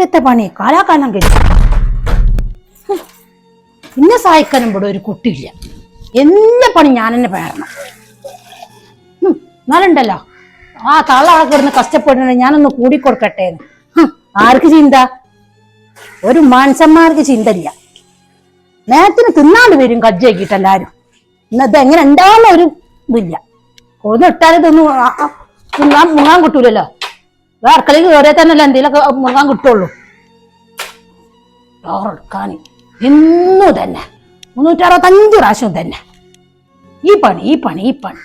പേരത്തെ പണി കാലാകാലം കഴിയും പിന്നെ സഹായിക്കാനും ഇവിടെ ഒരു കുട്ടിയില്ല. എല്ലാ പണി ഞാൻ തന്നെ പേരണം എന്നാലുണ്ടല്ലോ. ആ തള്ള അവിടെ കിടന്ന് കഷ്ടപ്പെടുന്നുണ്ട് ഞാനൊന്ന് കൂടി കൊടുക്കട്ടെ ആർക്ക് ചിന്ത? ഒരു മനുഷ്യന്മാർക്ക് ചിന്തയില്ല. നേരത്തിന് തിന്നാണ്ട് വരും കജ്ജാക്കിയിട്ട് എല്ലാരും. ഇന്നത് എങ്ങനെ ഉണ്ടാവുന്ന ഒരു ഇല്ല ഒന്നിട്ടാലും ഇതൊന്നും മുങ്ങാൻ കിട്ടൂലല്ലോ. അടുക്കളയിൽ കയറിയാൽ തന്നെയല്ലേ എന്തെങ്കിലുമൊക്കെ മുങ്ങാൻ കിട്ടുള്ളൂ. ചോറെടുക്കാൻ എന്നും തന്നെ മുന്നൂറ്ററുപത്തഞ്ച് പ്രാവശ്യം തന്നെ ഈ പണി ഈ പണി ഈ പണി.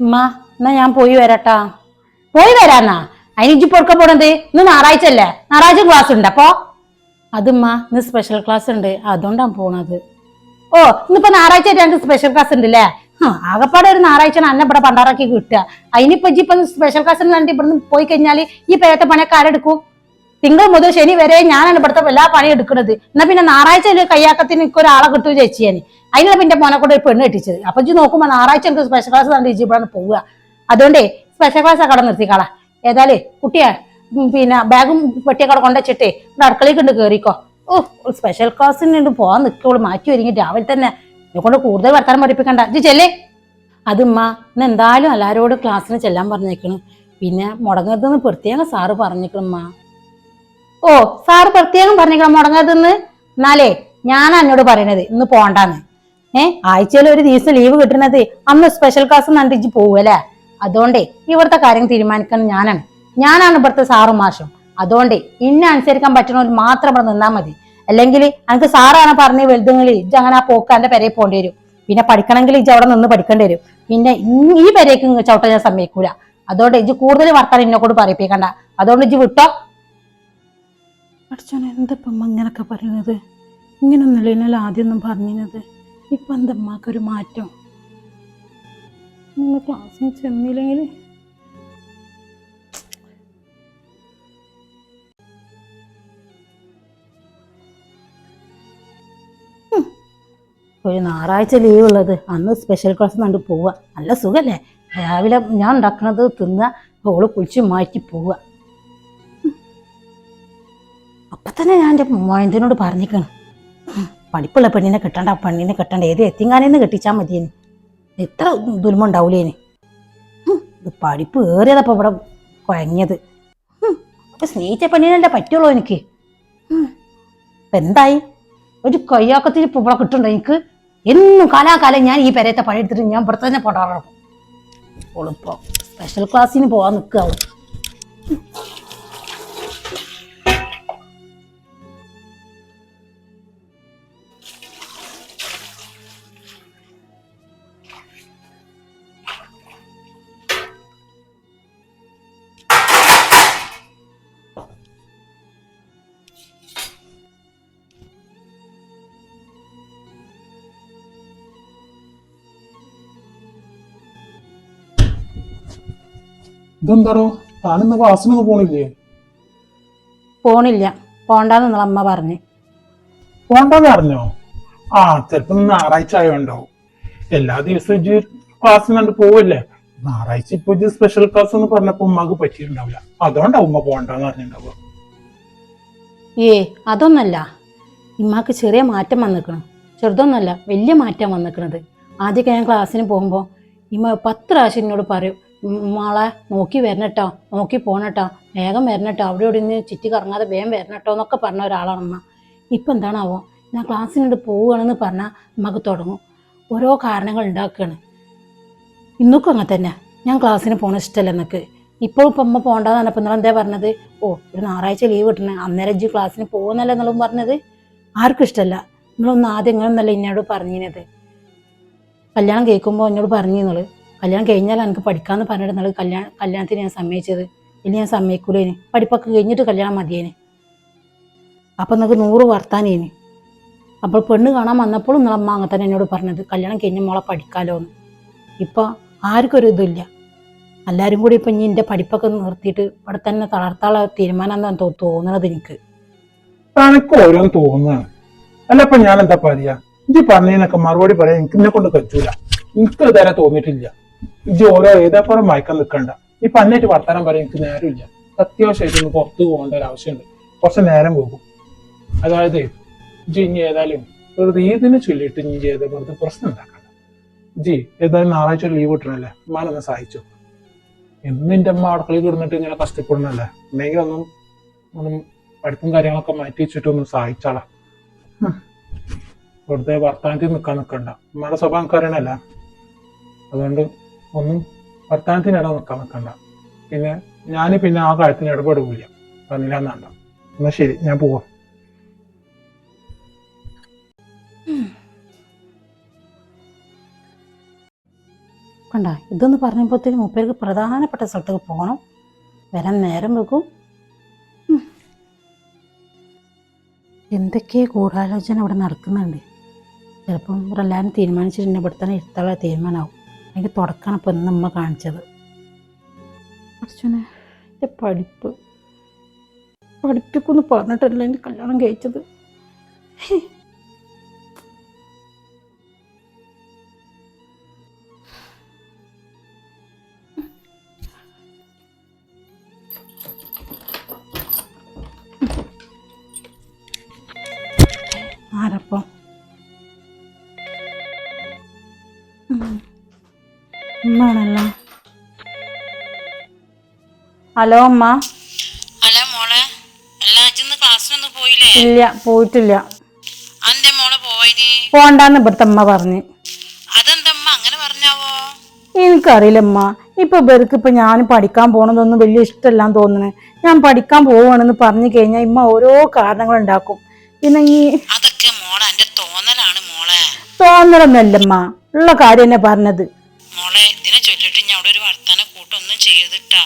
ഉമ്മ എന്നാ ഞാൻ പോയി വരട്ടാ? പോയി വരാന്നാ അതിന് ഇജ്ജി പൊടുക്ക പോണത്? ഇന്ന് ഞായറാഴ്ച അല്ലേ? ഞായറാഴ്ച ക്ലാസ് ഉണ്ട് അപ്പോ? അതുമ്മ ഇന്ന് സ്പെഷ്യൽ ക്ലാസ് ഉണ്ട്. അതുകൊണ്ടാണ് പോണത്. ഓ ഇന്നിപ്പോ ഞായറാഴ്ച ഞങ്ങൾക്ക് സ്പെഷ്യൽ ക്ലാസ് ഉണ്ട് അല്ലേ ആകപ്പാടെ ഒരു ഞായറാഴ്ച അന്നെ ഇവിടെ പണ്ടാറാക്കി കിട്ടുക. അതിനിപ്പോ ജി ഇപ്പൊ സ്പെഷ്യൽ ക്ലാസ് കണ്ടിട്ട് ഇവിടുന്ന് പോയി കഴിഞ്ഞാൽ ഈ പേരത്തെ പണിയൊക്കെ ആരെടുക്കും തിങ്കൾ മുതൽ ശനി വരെ ഞാനാണ് ഇവിടുത്തെ എല്ലാ പണിയും എടുക്കുന്നത്. എന്നാ പിന്നെ ഞായറാഴ്ച ഒരു കയ്യാക്കത്തിന് എനിക്ക് ഒരാളെ കിട്ടു ചേച്ചി ഞാൻ അതിനാണ് പിന്നെ മോനെ കൂടെ ഒരു പെണ്ണ് കെട്ടിച്ചത്. അപ്പൊ ഇജ്ജ് നോക്കുമ്പോ ഞായറാഴ്ച എനിക്ക് സ്പെഷ്യൽ ക്ലാസ് കണ്ട് ജി ഇവിടെ പോവുക. അതുകൊണ്ടേ സ്പെഷ്യൽ ക്ലാസ് അവിടെ നിർത്തിക്കാളാ. ഏതായാലേ കുട്ടിയെ പിന്നെ ബാഗും പെട്ടിയൊക്കെ കൊണ്ടുവച്ചിട്ടേ ഇവിടെ അടുക്കളയിൽ കണ്ട് കയറിക്കോ ഓ സ്പെഷ്യൽ ക്ലാസ്സിന് പോകാൻ നിൽക്കുള്ളൂ മാറ്റി ഒരുങ്ങി. രാവിലെ തന്നെ കൊണ്ട് കൂടുതൽ വർത്താനം പഠിപ്പിക്കണ്ട. ജി ചെല്ലേ. അതുമ്മ ഇന്ന് എന്തായാലും എല്ലാവരോട് ക്ലാസ്സിന് ചെല്ലാൻ പറഞ്ഞേക്കണം. പിന്നെ മുടങ്ങരുതെന്ന് പ്രത്യേകം സാറ് പറഞ്ഞേക്കണമ്മ ഓ സാറ് പ്രത്യേകം പറഞ്ഞേക്കണം മുടങ്ങരുതെന്ന്? എന്നാലേ ഞാൻ എന്നോട് പറയണത്. ഇന്ന് പോണ്ടാന്ന്. ഏ ആഴ്ചയിൽ ഒരു ദിവസം ലീവ് കിട്ടുന്നത് അന്ന് സ്പെഷ്യൽ ക്ലാസ് നണ്ടിച്ച് പോവല്ലേ? അതുകൊണ്ടേ ഇവിടുത്തെ കാര്യം തീരുമാനിക്കാൻ ഞാനാണ്. ഞാനാണ് ഇവിടുത്തെ സാറും മാഷും. അതുകൊണ്ടേ ഇന്നെ അനുസരിക്കാൻ പറ്റണവർ മാത്രം ഇവിടെ നിന്നാൽ മതി. അല്ലെങ്കിൽ എനിക്ക് സാറാണ് പറഞ്ഞ് വലുതെങ്കിൽ ഇജ്ജ് അങ്ങനെ ആ പോക്കാന്റെ പെരയിൽ പോകേണ്ടി വരും. പിന്നെ പഠിക്കണമെങ്കിൽ ഇജ്ജ് അവിടെ നിന്ന് പഠിക്കേണ്ടി വരും. പിന്നെ ഈ പെരയ്ക്ക് ചവിട്ട ഞാൻ സമ്മതിക്കൂല. അതുകൊണ്ട് ഇജ്ജ് കൂടുതൽ വർത്താൻ എന്നെ കൊണ്ട് പറയിപ്പിക്കണ്ട. അതുകൊണ്ട് ഇജ്ജ് വിട്ടോ? അടിച്ചോനെ എന്തപ്പം അങ്ങനൊക്കെ പറയുന്നത്? ഇങ്ങനൊന്നുമില്ല ആദ്യം ആദ്യമൊന്നും പറഞ്ഞത് ഇപ്പൊ എന്തമ്മാക്കൊരു മാറ്റം? ക്ലാസ്സിൽ ചെന്നില്ലെങ്കിൽ ഒരു ഞായറാഴ്ച ലീവ് ഉള്ളത്. അന്ന് സ്പെഷ്യൽ ക്ലാസ് കണ്ട് പോവുക. നല്ല സുഖല്ലേ? രാവിലെ ഞാൻ ഉണ്ടാക്കണത് തിന്നുക ഓൾ കുളിച്ച് മാറ്റി പോവുക. അപ്പം തന്നെ ഞാൻ എന്റെ മോയന്തിനോട് പറഞ്ഞിരിക്കണം. പഠിപ്പുള്ള പെണ്ണിനെ കിട്ടണ്ട പെണ്ണിനെ കിട്ടണ്ട. ഏത് എത്തിങ്ങാനേന്ന് കെട്ടിച്ചാൽ മതിയേന്. എത്ര ദുൽമുണ്ടാവൂലേന് ഇത് പഠിപ്പ് ഏറിയതപ്പോൾ ഇവിടെ കുഴങ്ങിയത് അപ്പം സ്നേഹിച്ച പെണ്ണിനല്ലേ പറ്റുള്ളൂ എനിക്ക്. എന്തായി? ഒരു കൊയ്യാക്കത്തിന് ഇവിടെ കിട്ടുന്നുണ്ടോ എനിക്ക്? എന്നും കാലാകാലം ഞാൻ ഈ പെരയത്തെ പണിയെടുത്തിട്ട് ഞാൻ ഇവിടെ തന്നെ പോടാറും ഓളിപ്പോ സ്പെഷ്യൽ ക്ലാസ്സിന് പോവാൻ നിൽക്കുക ഇതെന്താടോ? താനിന്ന് ക്ലാസ്സിനൊന്നും പോണില്ലേ? പോണില്ല. പോണ്ടാന്ന് അമ്മ പറഞ്ഞു. പോണ്ടെന്ന് അറിഞ്ഞോ ആ ചിലപ്പോ ഞായറാഴ്ച ആയോണ്ടാവും. എല്ലാ ദിവസവും ഇജ്ജ് ക്ലാസ്സിന് കണ്ട് പോവല്ലേ? ഞായറാഴ്ച ഇപ്പൊ ഇജ്ജ് സ്പെഷ്യൽ ക്ലാസ് എന്ന് പറഞ്ഞപ്പോ ഉമ്മക്ക് പറ്റിയിട്ടുണ്ടാവില്ല. അതുകൊണ്ടാവും ഉമ്മ പോണ്ടെന്ന് അറിഞ്ഞിട്ടുണ്ടാവുക ഏ അതൊന്നല്ല. ഇമ്മാക്ക് ചെറിയ മാറ്റം വന്നിക്കണം. ചെറുതൊന്നല്ല വലിയ മാറ്റം വന്നിക്കണത്. ആദ്യമൊക്കെ ഞാൻ ക്ലാസ്സിന് പോകുമ്പോൾ ഇമ്മ പത്ത് പ്രാവശ്യം എന്നോട് പറയും "ഉം, മോളെ നോക്കി വരണട്ടോ നോക്കി പോണട്ടോ വേഗം വരണട്ടോ അവിടെ ഇവിടെ നിന്ന് ചുറ്റി കറങ്ങാതെ വേഗം വരണട്ടോ എന്നൊക്കെ പറഞ്ഞ ഒരാളാണ് അമ്മ ഇപ്പം എന്താണാവോ? ഞാൻ ക്ലാസ്സിനോട് പോവുകയാണെന്ന് പറഞ്ഞാൽ നമുക്ക് തുടങ്ങും. ഓരോ കാരണങ്ങൾ ഉണ്ടാക്കുകയാണ്. ഇന്നൊക്കെ അങ്ങനെ തന്നെ. ഞാൻ ക്ലാസ്സിന് പോകണ ഇഷ്ടമല്ല എന്നൊക്കെ ഇപ്പോൾ ഇപ്പം അമ്മ പോകണ്ടെന്ന് പറഞ്ഞപ്പോൾ നിങ്ങൾ എന്താ പറഞ്ഞത്? ഓ ഒരു ഞായറാഴ്ച ലീവ് കിട്ടണേ. അന്നേരം ഇജ്ജ് ക്ലാസ്സിന് പോകുന്നല്ല എന്നുള്ളത് പറഞ്ഞത്. ആർക്കും ഇഷ്ടമല്ല. നിങ്ങളൊന്ന് ആദ്യം ഇങ്ങനൊന്നല്ല എന്നോട് പറഞ്ഞിരുന്നത് കല്യാണം കേൾക്കുമ്പോൾ എന്നോട് പറഞ്ഞു കല്യാണം കഴിഞ്ഞാൽ എനിക്ക് പഠിക്കാമെന്ന് പറഞ്ഞിട്ട് നിങ്ങൾ കല്യാണം കല്യാണത്തിന് ഞാൻ സമ്മതിച്ചത്. ഇനി ഞാൻ സമ്മതിക്കൂലേന് പഠിപ്പൊക്കെ കഴിഞ്ഞിട്ട് കല്യാണം മതിയേന്. അപ്പം നിങ്ങൾക്ക് നൂറ് വർത്താനേന്. അപ്പോൾ പെണ്ണ് കാണാൻ വന്നപ്പോഴും നിങ്ങളമ്മ അങ്ങനെ തന്നെ എന്നോട് പറഞ്ഞത് കല്യാണം കഴിഞ്ഞ മോളെ പഠിക്കാലോ എന്ന് ഇപ്പോൾ ആർക്കും ഒരു ഇതില്ല എല്ലാവരും കൂടി ഇപ്പം ഇനി എന്റെ പഠിപ്പൊക്കെ നിർത്തിയിട്ട് ഇവിടെ തന്നെ തളർത്താനുള്ള തീരുമാനം എന്താ തോ- തോന്നുന്നത് എനിക്ക്. തനക്ക് അല്ല ഞാൻ എന്താ പറയാ? ഇത് പറഞ്ഞതിനൊക്കെ മറുപടി പറയാൻ എനിക്ക് എന്നെ കൊണ്ട് പറ്റൂല. എനിക്ക് ഇതുവരെ തോന്നിയിട്ടില്ല. ഇജ്ജ് ഓരോ ഏതാപ്പുറം മയക്കം നിൽക്കണ്ട. ഈ പന്നായിട്ട് വർത്താനം പറയാൻ എനിക്ക് നേരമില്ല. അത്യാവശ്യമായിട്ട് ഒന്ന് പുറത്തു പോകേണ്ട ഒരു ആവശ്യമുണ്ട്. കുറച്ച് നേരം പോകും. അതായത് ഇജ്ജ് ഇനി ഏതായാലും വെറുതെ ഇതിനെ ചൊല്ലിയിട്ട് ഇനി ചെയ്ത് വെറുതെ പ്രശ്നം ഉണ്ടാക്കണ്ട. ജി ഏതായാലും ഞായറാഴ്ച ലീവ് കിട്ടണല്ലേ ഉമ്മാനൊന്ന് സഹായിച്ചു. എന്നും എന്റെ അമ്മ അടുക്കളയിൽ കിടന്നിട്ട് ഇങ്ങനെ കഷ്ടപ്പെടണല്ലേ ഉണ്ടെങ്കിൽ ഒന്നും ഒന്നും പഠിപ്പും കാര്യങ്ങളൊക്കെ മാറ്റി വെച്ചിട്ടൊന്നും സഹായിച്ചാളാ. വെറുതെ വർത്താനത്തിൽ നിൽക്കാൻ നിൽക്കണ്ട ഉമ്മയുടെ സ്വഭാവം എനിക്ക് അതുകൊണ്ട് ഒന്നും വർത്തമാനത്തിനിട നിൽക്കാൻ നിൽക്കണ്ട പിന്നെ ഞാൻ പിന്നെ ആ കാര്യത്തിന് ഇടപെടുകയില്ല പറഞ്ഞില്ല എന്നാണ്ട എന്നാ ശരി ഞാൻ പോവാം. കണ്ട ഇതൊന്ന് പറഞ്ഞപ്പോഴത്തേനും മുപ്പേർക്ക് പ്രധാനപ്പെട്ട സ്ഥലത്തേക്ക് പോകണം. വരാൻ നേരം വെക്കും. എന്തൊക്കെ ഗൂഢാലോചന ഇവിടെ നടക്കുന്നുണ്ട്. ചിലപ്പം ഇവരെല്ലാവരും തീരുമാനിച്ചിട്ട് എന്നെ ഇവിടെ തന്നെ ഇരുത്താനുള്ള തീരുമാനമാവും. എനിക്ക് തുടക്കാണ് ഇപ്പം ഇന്ന് അമ്മ കാണിച്ചത്. എന്റെ പഠിപ്പ്. പഠിപ്പിക്കുന്ന് പറഞ്ഞിട്ടല്ല എന്റെ കല്യാണം കഴിച്ചത്. ആരപ്പം? ഉമ്മാണല്ലോ ഹലോ അമ്മ. അല്ല മോളെ. അല്ല അജിന്ന് ക്ലാസ്സിനൊന്നും പോയില്ലേ? ഇല്ല പോയിട്ടില്ല. അന്റെ മോളെ പോയിനി പോണ്ടാന്ന് ഇവിടുത്തെ അമ്മ പറഞ്ഞു. അതെന്തമ്മ അങ്ങനെ പറഞ്ഞാവോ? എനിക്കറിയില്ല അമ്മ. ഇപ്പൊ ഇവർക്ക് ഇപ്പൊ ഞാൻ പഠിക്കാൻ പോണതൊന്നും വലിയ ഇഷ്ടമല്ലാന്ന് തോന്നണേ. ഞാൻ പഠിക്കാൻ പോവാണെന്ന് പറഞ്ഞു കഴിഞ്ഞാൽ ഇമ്മ ഓരോ കാരണങ്ങൾ ഉണ്ടാക്കും. പിന്നെ ഈ അതൊക്കെ മോളെ എന്റെ തോന്നലാണ് മോളെ. തോന്നലൊന്നുമല്ലമ്മ ഉള്ള കാര്യം തന്നെ പറഞ്ഞത്. മോളെ ഇതിനെ ചൊല്ലിട്ട് ഞാൻ അവിടെ ഒരു വർത്തമാന കൂട്ടൊന്നും ചെയ്തിട്ടാ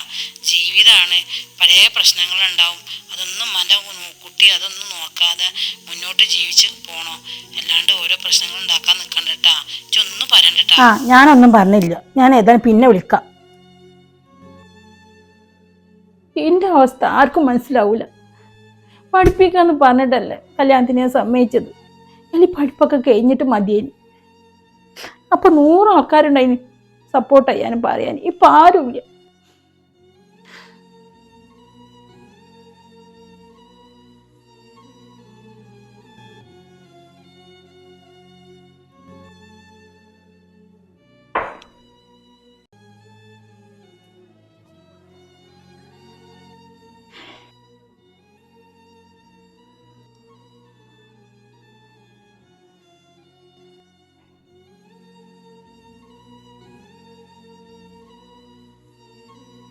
ജീവിതമാണ് പഴയ പ്രശ്നങ്ങളുണ്ടാവും. അതൊന്നും മന കുട്ടി അതൊന്നും നോക്കാതെ മുന്നോട്ട് ജീവിച്ച് പോണോ? അല്ലാണ്ട് ഓരോ പ്രശ്നങ്ങൾ ഉണ്ടാക്കാൻ നിക്കണ്ടട്ടാ. ഒന്നും പറയണ്ടട്ടാ. ആ ഞാനൊന്നും പറഞ്ഞില്ല. ഞാൻ ഏതായാലും പിന്നെ വിളിക്കാം. എന്റെ അവസ്ഥ ആർക്കും മനസ്സിലാവൂല. പഠിപ്പിക്കാന്ന് പറഞ്ഞിട്ടല്ലേ കല്യാണത്തിന് ഞാൻ സമ്മതിച്ചത്. അല്ലെങ്കിൽ പഠിപ്പൊക്കെ കഴിഞ്ഞിട്ട് മതിയേനി. അപ്പൊ നൂറ് ആൾക്കാരുണ്ടായിന് സപ്പോർട്ട് ചെയ്യാനും പറയാനും. ഇപ്പം ആരുമില്ല.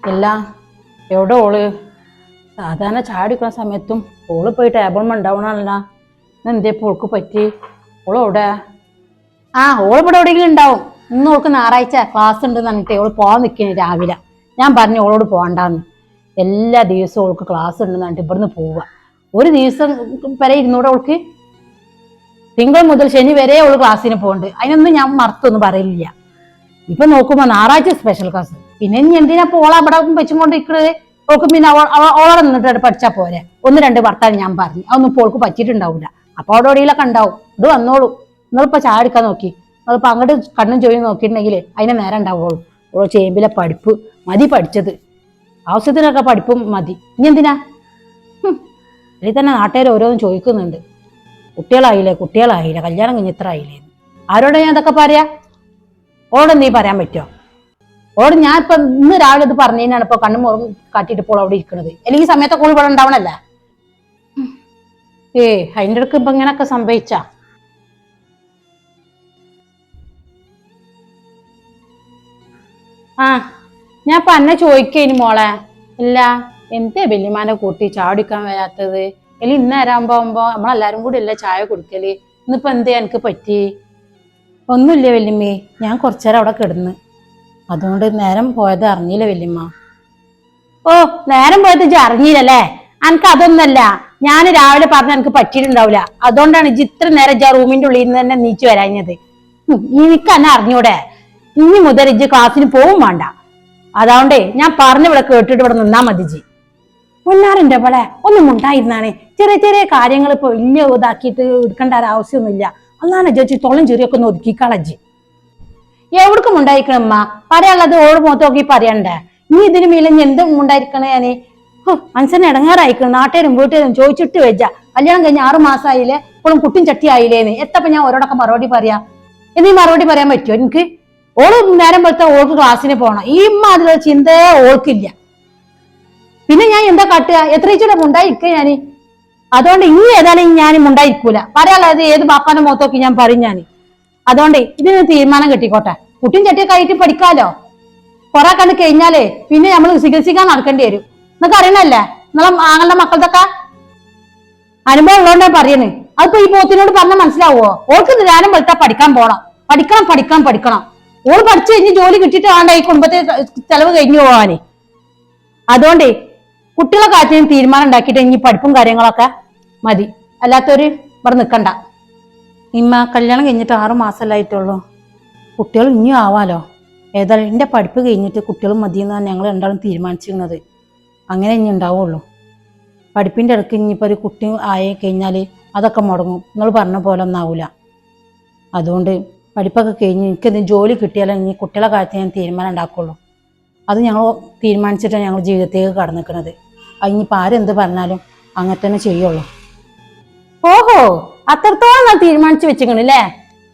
അല്ല എവിടെ ഓൾ? സാധാരണ ചാടിക്കുന്ന സമയത്തും ഓൾ പോയി ടേബിൾമ ഉണ്ടാവണല്ല എന്തേ ഇപ്പോൾ ഓൾക്ക് പറ്റി? എവിടെ? ആ ഓൾ ഇവിടെ എവിടെയെങ്കിലും ഉണ്ടാവും ഇന്ന് ഓൾക്ക് ഞായറാഴ്ച ക്ലാസ് ഉണ്ട് പറഞ്ഞിട്ട് ഓൾ പോകാൻ നിൽക്കണേ രാവിലെ. ഞാൻ പറഞ്ഞു ഓളോട് പോകണ്ടെന്ന് എല്ലാ ദിവസവും ഓൾക്ക് ക്ലാസ് ഉണ്ടെന്ന് പറഞ്ഞിട്ട് ഇവിടുന്ന് പോവുക ഒരു ദിവസം വരെ ഇരുന്നൂടെ ഓൾക്ക്? തിങ്കൾ മുതൽ ശനി വരെ ഓൾ ക്ലാസ്സിന് പോകുന്നുണ്ട് അതിനൊന്നും ഞാൻ മറത്തൊന്നും പറയില്ല ഇപ്പൊ നോക്കുമ്പോ ഞായറാഴ്ച സ്പെഷ്യൽ ക്ലാസ് പിന്നെ ഇനി എന്തിനാ പോള അവിടെ വെച്ചും കൊണ്ട് ഇരിക്കണത് ഓൾക്ക് പിന്നെ അവൾ- ഓളെ നിന്നിട്ട് പഠിച്ചാ പോരെ? ഒന്ന് രണ്ട് ഭർത്താവ് ഞാൻ പറഞ്ഞു. അതൊന്നും ഇപ്പോൾ ഓൾക്ക് പറ്റിയിട്ടുണ്ടാവില്ല അപ്പൊ അവിടെ എവിടെയെങ്കിലൊക്കെ ഉണ്ടാവും. ഇത് വന്നോളൂ. നിങ്ങളിപ്പോ ചായ എടുക്കാൻ നോക്കി. അതിപ്പോ അങ്ങോട്ട് കണ്ണും ചോയും നോക്കിയിട്ടുണ്ടെങ്കിൽ അതിനെ നേരം ഉണ്ടാവുള്ളൂ ഓളോ. ചേമ്പിലെ പഠിപ്പ്. മതി പഠിച്ചത്. ആവശ്യത്തിനൊക്കെ പഠിപ്പും മതി. ഇനി എന്തിനാ? അതിൽ തന്നെ നാട്ടുകാർ ഓരോന്നും ചോദിക്കുന്നുണ്ട്. കുട്ടികളായില്ലേ? കുട്ടികളായില്ലേ? കല്യാണം കഴിഞ്ഞ് ഇത്ര ആയില്ലേ ആരോടാ ഞാൻ ഇതൊക്കെ പറയാ? ഓടെ നീ പറയാൻ പറ്റുമോ ഓട് ഞാൻ ഇപ്പൊ ഇന്ന് രാവിലെ ഇത് പറഞ്ഞതിനാണ് ഇപ്പൊ കണ്ണു മുറും കാട്ടിട്ട് ഇപ്പോൾ അവിടെ ഇരിക്കുന്നത് അല്ലെങ്കിൽ സമയത്തെ ഓൾ ഇവിടെ ഉണ്ടാവണല്ല? ഏ അതിന്റെ ഇടയ്ക്ക് ഇപ്പൊ ഇങ്ങനൊക്കെ സംഭവിച്ച? ആ ഞാൻ ഇപ്പൊ അന്നെ ചോദിക്കേനി മോളെ. ഇല്ല എന്തേ വല്യമാനെ കൂട്ടി ചാടിക്കാൻ വരാത്തത്? അല്ലെങ്കിൽ ഇന്ന് വരാൻ പോകുമ്പോ നമ്മളെല്ലാരും കൂടി അല്ലേ ചായ കുടിക്കൽ? ഇന്നിപ്പോ എന്തേ എനിക്ക് പറ്റി? ഒന്നുമില്ല വല്യമ്മേ ഞാൻ കുറച്ചേരം അവിടെ കിടന്ന്. അതുകൊണ്ട് നേരം പോയത് അറിഞ്ഞില്ല വല്യമ്മ. ഓ നേരം പോയത് ഇജ്ജ് അറിഞ്ഞില്ലല്ലേ? അനക്ക് അതൊന്നല്ല. ഞാൻ രാവിലെ പറഞ്ഞ എനിക്ക് പറ്റിയിട്ടുണ്ടാവില്ല. അതുകൊണ്ടാണ് ഇജ്ജ് ഇത്ര നേരം ഇജ്ജ് ആ റൂമിന്റെ ഉള്ളിൽ നിന്ന് തന്നെ നീച്ചു വരാഞ്ഞത്. എനിക്ക് എന്നെ അറിഞ്ഞൂടെ? ഇനി മുതൽ ഇജ്ജ് ക്ലാസ്സിന് പോവും വേണ്ട. അതുകൊണ്ടേ ഞാൻ പറഞ്ഞ ഇവിടെ കേട്ടിട്ട് ഇവിടെ നിന്നാ മതി ജി പൊന്നാറിന്റെ പോലെ ഒന്നും ഉണ്ടായിരുന്നാണ്? ചെറിയ ചെറിയ കാര്യങ്ങൾ ഇപ്പൊ വലിയ ഇതാക്കിയിട്ട് എടുക്കേണ്ട ഒരു ആവശ്യമൊന്നുമില്ല. അന്നാണ് ജോജി തൊള്ളം ചെറിയൊക്കെ ഒന്ന് ഒതുക്കിക്കളജി എവിടേക്കും ഉണ്ടായിരിക്കണം അമ്മ പറയാനുള്ളത് ഓട് മുഖത്ത് നോക്കി പറയണ്ടേ? നീ ഇതിന് മേലെ എന്തും ഉണ്ടായിരിക്കണേ ഞാൻ? മനസ്സിന് ഇടങ്ങാറായിക്കണം. നാട്ടുകാരും വീട്ടുകാരും ചോദിച്ചിട്ട് വെച്ച കല്യാണം കഴിഞ്ഞ ആറു മാസമായില്ലേ ഇപ്പോഴും കുട്ടിയും ചട്ടി ആയില്ലേന്ന് എത്തപ്പോ ഞാൻ ഓരോടൊക്കെ മറുപടി പറയാ. എന്നീ മറുപടി പറയാൻ പറ്റുമോ എനിക്ക്? ഓൾ നേരം പോലത്തെ ഓൾക്ക് ക്ലാസ്സിന് പോണം. ഈ ഇമ്മ അതിലുള്ള ചിന്തയെ ഓൾക്കില്ല. പിന്നെ ഞാൻ എന്താ കാട്ടുക? എത്ര ഇച്ചിടെ മുണ്ടായിരിക്കുക ഞാൻ? അതുകൊണ്ട് ഇനി ഏതായാലും ഞാൻ മുണ്ടായിരിക്കൂല. പറയാനുള്ളത് ഏത് ബാപ്പാന്റെ മുഖത്തൊക്കെ ഞാൻ പറയും ഞാൻ അതുകൊണ്ട് ഇതിന് തീരുമാനം കെട്ടിക്കോട്ടെ. കുട്ടിയും ചട്ടിയൊക്കെ ആയിട്ട് പഠിക്കാലോ? കൊറേ കണ്ട് കഴിഞ്ഞാലേ പിന്നെ നമ്മൾ ചികിത്സിക്കാൻ നടക്കേണ്ടി വരും. എന്നൊക്കെ അറിയണല്ലേ? നിങ്ങളെ ആങ്ങളുടെ മക്കൾക്കൊക്കെ അനുഭവം ഉള്ളതുകൊണ്ടാ പറയണ്. അതിപ്പോ ഈ പോത്തിനോട് പറഞ്ഞാൽ മനസ്സിലാവോ? ഓൾക്ക് ഞാനും വെളുത്താ പഠിക്കാൻ പോണം. പഠിക്കണം പഠിക്കണം പഠിക്കണം. ഓൾ പഠിച്ചു കഴിഞ്ഞ് ജോലി കിട്ടിയിട്ട് വേണ്ട ഈ കുടുംബത്തെ ചെലവ് കഴിഞ്ഞു പോവാന്. അതുകൊണ്ട് കുട്ടികളെ കാര്യത്തിന് തീരുമാനം ഉണ്ടാക്കിയിട്ട് ഇനി പഠിപ്പും കാര്യങ്ങളൊക്കെ മതി. അല്ലാത്തൊരു ഇവിടെ നിൽക്കണ്ട ഇമ്മ കല്യാണം കഴിഞ്ഞിട്ട് ആറു മാസമല്ലായിട്ടുള്ളൂ. കുട്ടികൾ ഇനിയും ആവാലോ? ഏതായാലും എന്റെ പഠിപ്പ് കഴിഞ്ഞിട്ട് കുട്ടികൾ മതിയെന്നാണ് ഞങ്ങൾ രണ്ടാളും തീരുമാനിച്ചിരുന്നത്. അങ്ങനെ ഇനി ഉണ്ടാവുള്ളൂ. പഠിപ്പിന്റെ ഇടയ്ക്ക് ഇനിയിപ്പോൾ ഒരു കുട്ടി ആയി കഴിഞ്ഞാൽ അതൊക്കെ മുടങ്ങും. നിങ്ങൾ പറഞ്ഞ പോലെ ഒന്നാവില്ല അതുകൊണ്ട് പഠിപ്പൊക്കെ കഴിഞ്ഞ് എനിക്കത് ജോലി കിട്ടിയാലേ ഇനി കുട്ടികളെ കാര്യത്തിൽ ഞാൻ തീരുമാനം ഉണ്ടാക്കുള്ളൂ. അത് ഞങ്ങൾ തീരുമാനിച്ചിട്ടാണ് ഞങ്ങൾ ജീവിതത്തേക്ക് കടന്നു നിൽക്കുന്നത്. അതിനിപ്പോൾ ആരെന്ത് പറഞ്ഞാലും അങ്ങനെ തന്നെ ചെയ്യുള്ളൂ. ഓഹോ! അത്രത്തോളം തീരുമാനിച്ചു വെച്ചിക്കണല്ലേ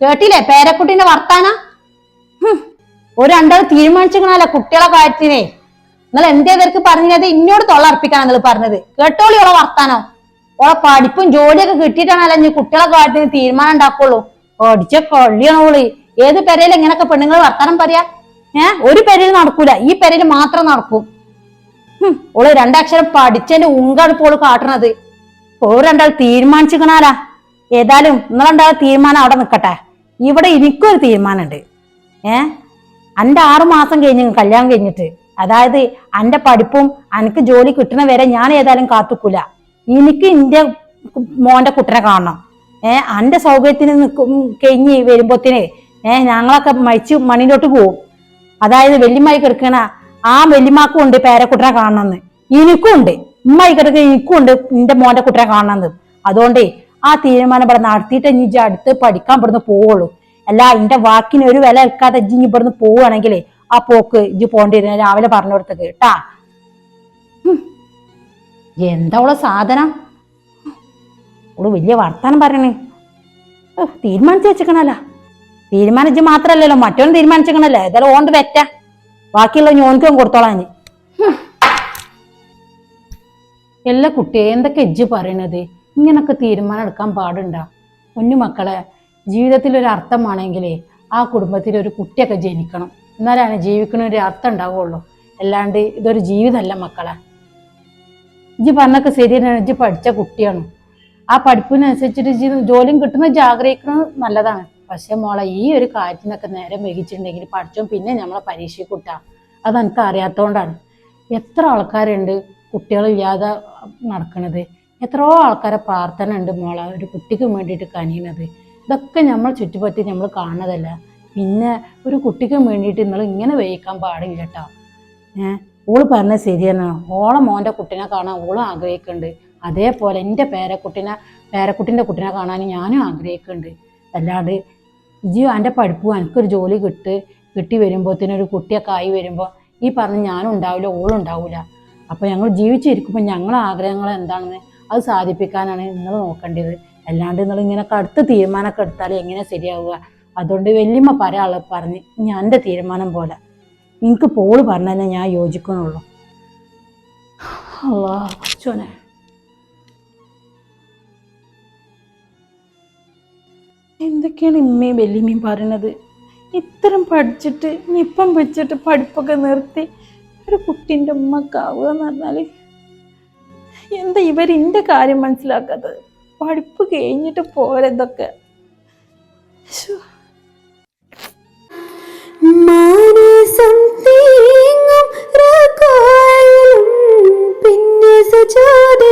കേട്ടില്ലേ? പേരക്കുട്ടീന്റെ വർത്താന? ഒരു രണ്ടാൾ തീരുമാനിച്ചിക്കണല്ലോ കുട്ടികളെ കാര്യത്തിനെ. നിങ്ങൾ എന്തേ ഇവർക്ക് പറഞ്ഞത്? ഇന്നോട് തൊള്ളർപ്പിക്കാൻ നിങ്ങൾ പറഞ്ഞത്. കേട്ടോളി ഓളെ വർത്താനം. ഓളെ പഠിപ്പും ജോലിയൊക്കെ കിട്ടിയിട്ടാണല്ലോ ഇനി കുട്ടികളെ കാര്യത്തിന് തീരുമാനം ഉണ്ടാക്കുള്ളൂ. പഠിച്ച കൊള്ളിയാണ് ഏത് പെരയിൽ എങ്ങനെയൊക്കെ പെണ്ണുങ്ങൾ വർത്താനം പറയാ? ഏ? ഒരു പെരയിൽ നടക്കൂല. ഈ പെരയിൽ മാത്രം നടക്കും. ഓളെ രണ്ടക്ഷരം പഠിച്ചതിന്റെ ഉങ്കാണ് ഇപ്പോൾ കാട്ടണത്. ഓ രണ്ടാൾ തീരുമാനിച്ചിക്കണാലാ ഏതായാലും നിങ്ങളുണ്ടായ തീരുമാനം അവിടെ നിൽക്കട്ടെ? ഇവിടെ എനിക്കൊരു തീരുമാനമുണ്ട്. ഏ? എന്റെ ആറു മാസം കഴിഞ്ഞ് കല്യാണം കഴിഞ്ഞിട്ട് അതായത് എന്റെ പഠിപ്പും എനിക്ക് ജോലി കിട്ടണ വരെ ഞാൻ ഏതായാലും കാത്തുക്കൂല. എനിക്ക് എന്റെ മോന്റെ കുട്ടനെ കാണണം. ഏ? എന്റെ സൗകര്യത്തിന് നിൽക്കും കഴിഞ്ഞ് വരുമ്പോത്തിന് ഏ? ഞങ്ങളൊക്കെ മരിച്ച് മണ്ണിലോട്ട് പോവും. അതായത് വെല്ലിമായി കിടക്കണ ആ വെല്ലിമാക്കും ഉണ്ട് പേരക്കുട്ടനെ കാണണമെന്ന് എനിക്കും ഉണ്ട്. ഉമ്മായി കിടക്കുന്ന എനിക്കും ഉണ്ട് എന്റെ മോന്റെ കുട്ടനെ കാണണമെന്ന് അതുകൊണ്ട് ആ തീരുമാനം ഇവിടെ നടത്തിയിട്ട് ഇനി ഇജ്ജ് അടുത്ത് പഠിക്കാൻ ഇവിടുന്ന് പോവുള്ളൂ. അല്ല എന്റെ വാക്കിന് ഒരു വില എടുക്കാതെ ഇജ്ജ് ഇനി ഇവിടുന്ന് പോവുകയാണെങ്കിൽ ആ പോക്ക് ഇജ്ജ് പോകേണ്ടി വരുന്ന രാവിലെ പറഞ്ഞു കൊടുത്തത് കേട്ടാ. എന്താ സാധനം? ഓൾ വലിയ വർത്താനം പറയണേ. തീരുമാനിച്ചു വെച്ചേക്കണല്ല. തീരുമാനിച്ച് മാത്രല്ലല്ലോ മറ്റൊന്നും തീരുമാനിച്ചേക്കണല്ലേ? ഏതായാലും ഓണ്ട് വെറ്റ. ബാക്കിയുള്ള ഞോനിക്കും കൊടുത്തോളാം എല്ലാ കുട്ടിയെ എന്തൊക്കെ എജ്ജ് പറയണത്? ഇങ്ങനൊക്കെ തീരുമാനം എടുക്കാൻ പാടുണ്ടോ? കുഞ്ഞു മക്കളെ ജീവിതത്തിൽ ഒരു അർത്ഥമാണെങ്കിലേ ആ കുടുംബത്തിൽ ഒരു കുട്ടിയൊക്കെ ജനിക്കണം. എന്നാലാണ് ജീവിക്കണ ഒരു അർത്ഥം ഉണ്ടാവുള്ളൂ. അല്ലാണ്ട് ഇതൊരു ജീവിതമല്ല മക്കളെ. ഇജ്ജ് പറഞ്ഞൊക്കെ ശരിയാണ്. ഇജ്ജ് പഠിച്ച കുട്ടിയാണ്. ആ പഠിപ്പിനനുസരിച്ചിട്ട് ജോലിയും കിട്ടുന്ന ജാഗ്രഹിക്കണത് നല്ലതാണ്. പക്ഷെ മോളെ ഈ ഒരു കാര്യത്തിനൊക്കെ നേരം വഹിച്ചിട്ടുണ്ടെങ്കിൽ പഠിച്ചോ പിന്നെ നമ്മളെ പരീക്ഷയ്ക്ക് കുട്ടാ അത് എനിക്ക് അറിയാത്തതുകൊണ്ടാണ്. എത്ര ആൾക്കാരുണ്ട് കുട്ടികളില്ലാതെ നടക്കണത്? എത്രയോ ആൾക്കാരെ പ്രാർത്ഥന ഉണ്ട് മോളെ. ഒരു കുട്ടിക്ക് വേണ്ടിയിട്ട് കനിയണത്. ഇതൊക്കെ നമ്മൾ ചുറ്റുപറ്റി നമ്മൾ കാണുന്നതല്ല. പിന്നെ ഒരു കുട്ടിക്ക് വേണ്ടിയിട്ട് നിങ്ങൾ ഇങ്ങനെ വേവിക്കാൻ പാടില്ല കേട്ടോ. ഏഹ് ഓൾ പറഞ്ഞത് ശരിയാണ്. ഓളെ മോന്റെ കുട്ടിനെ കാണാൻ ഓളും ആഗ്രഹിക്കുന്നുണ്ട്. അതേപോലെ എന്റെ പേരക്കുട്ടിനെ പേരക്കുട്ടിന്റെ കുട്ടിനെ കാണാൻ ഞാനും ആഗ്രഹിക്കുന്നുണ്ട്. അല്ലാണ്ട് ഇജി എന്റെ പഠിപ്പ് എനിക്കൊരു ജോലി കിട്ട് കിട്ടി വരുമ്പോഴത്തേനും ഒരു കുട്ടിയൊക്കെ ആയി വരുമ്പോൾ ഈ പറഞ്ഞ് ഞാനും ഉണ്ടാവില്ല ഓളും ഉണ്ടാവില്ല. അപ്പോൾ ഞങ്ങൾ ജീവിച്ചിരിക്കുമ്പോൾ ഞങ്ങളെ ആഗ്രഹങ്ങൾ എന്താണെന്ന് അത് സാധിപ്പിക്കാനാണ് നിങ്ങൾ നോക്കേണ്ടത്. അല്ലാണ്ട് നിങ്ങൾ ഇങ്ങനെ കടുത്ത തീരുമാനമൊക്കെ എടുത്താൽ എങ്ങനെ ശരിയാവുക? അതുകൊണ്ട് വല്യമ്മ ആളെ പറഞ്ഞ് ഞാൻ എന്റെ തീരുമാനം പോലെ. നിങ്ങൾക്ക് പോൾ പറഞ്ഞതന്നെ ഞാൻ യോജിക്കുന്നുള്ളൂ. അല്ലാ ചോനെ എന്തൊക്കെയാണ് ഇമ്മയും വല്യമ്മയും പറയണത് ഇത്തരം പഠിച്ചിട്ട് ഇപ്പം വെച്ചിട്ട് പഠിപ്പൊക്കെ നിർത്തി ഒരു കുട്ടീന്റെ ഉമ്മക്കാവുക എന്ന് പറഞ്ഞാൽ എന്താ ഇവരിന്റെ കാര്യം മനസ്സിലാക്കാത്തത് പഠിപ്പ് കഴിഞ്ഞിട്ട്. മാനസം തീങ്ങും പിന്നെ സജാതയിലും